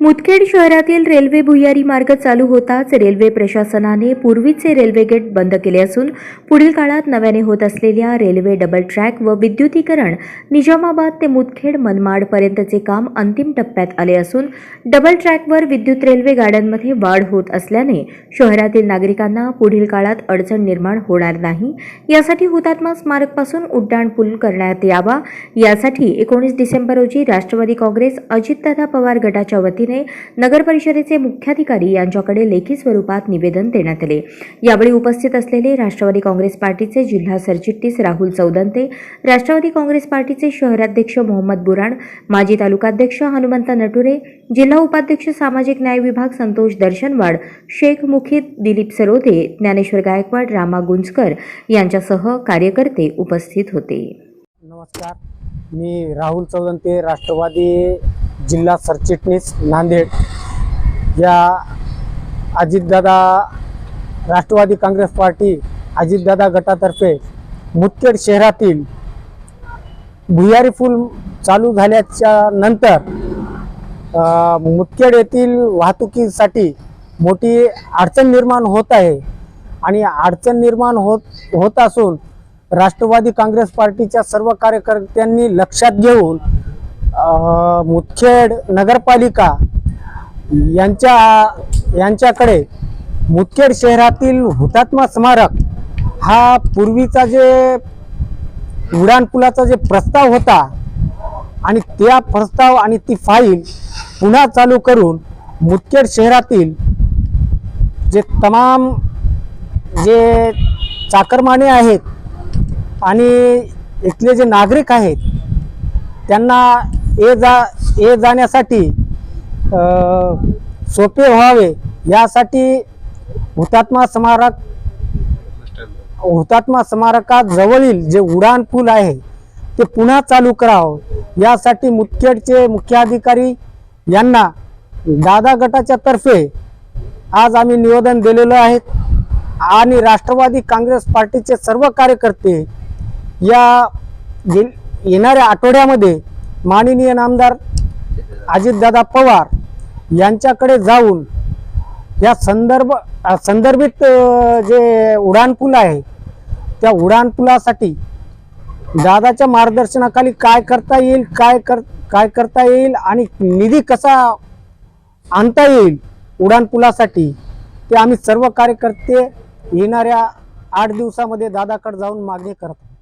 मुदखेड शहरातील रेल्वे भुयारी मार्ग चालू होताच रेल्वे प्रशासनाने पूर्वीचे रेल्वे गेट बंद केले असून पुढील काळात नव्याने होत असलेल्या रेल्वे डबल ट्रॅक व विद्युतीकरण निजामाबाद ते मुदखेड मनमाडपर्यंतचे काम अंतिम टप्प्यात आले असून डबल ट्रॅकवर विद्युत रेल्वे गाड्यांमध्ये वाढ होत असल्याने शहरातील नागरिकांना पुढील काळात अडचण निर्माण होणार नाही. यासाठी हुतात्मा स्मारकपासून उड्डाण पूल करण्यात यावा. यासाठी एकोणीस डिसेंबर रोजी राष्ट्रवादी काँग्रेस अजितदादा पवार गटाच्या वतीने नगर परिषदेचे मुख्याधिकारी यांच्याकडे लेखी स्वरूपात निवेदन देण्यात आले. यावेळी उपस्थित असलेले राष्ट्रवादी काँग्रेस पार्टीचे जिल्हा सरचिटणीस राहुल चौदंते राष्ट्रवादी काँग्रेस पार्टीचे शहराध्यक्ष मोहम्मद बुराण माजी तालुकाध्यक्ष हनुमंत नटुरे जिल्हा उपाध्यक्ष सामाजिक न्याय विभाग संतोष दर्शनवाड शेख मुखीद दिलीप सरोदे ज्ञानेश्वर गायकवाड रामा गुंजकर यांच्यासह कार्यकर्ते उपस्थित होते. नमस्कार. मी राहुल चौदंते राष्ट्रवादी जिल्हा सरचिटणीस नांदेड. या अजितदादा राष्ट्रवादी काँग्रेस पार्टी अजितदादा गटातर्फे मुदखेड शहरातील भुयारी पूल चालू झाल्याच्यानंतर अ, मुदखेड येथील वाहतुकीसाठी मोठी अडचण निर्माण होत आहे. आणि अडचण निर्माण होत होत असून राष्ट्रवादी काँग्रेस पार्टीच्या सर्व कार्यकर्त्यांनी लक्षात घेऊन मुदखेड नगरपालिका यांच्या यांच्याकडे मुदखेड शहरातील हुतात्मा स्मारक हा पूर्वीचा जे उड्डाणपुलाचा जे प्रस्ताव होता आणि त्या प्रस्ताव आणि ती फाईल पुन्हा चालू करून मुदखेड शहरातील जे तमाम जे चाकरमाने आहेत आणि इथले जे नागरिक आहेत त्यांना ये जा ये जाण्यासाठी सोपे व्हावे यासाठी हुतात्मा स्मारक हुतात्मा स्मारकाजवळील जे उडान पूल आहे ते पुन्हा चालू करावं. यासाठी मुदखेडचे मुख्याधिकारी यांना दादा गटाच्या तर्फे आज आम्ही निवेदन दिलेलं आहे आणि राष्ट्रवादी काँग्रेस पार्टीचे सर्व कार्यकर्ते या येणाऱ्या आठवड्यामध्ये माननीय नामदार अजितदादा पवार यांच्याकडे जाऊन या संदर्भ संदर्भित जे उड्डाणपूल आहे त्या उड्डाणपुलासाठी दादाच्या मार्गदर्शनाखाली काय करता येईल काय कर काय करता येईल आणि निधी कसा आणता येईल उड्डाणपुलासाठी ते आम्ही सर्व कार्यकर्ते येणाऱ्या आठ दिवसामध्ये दादाकडे जाऊन मागणी करतो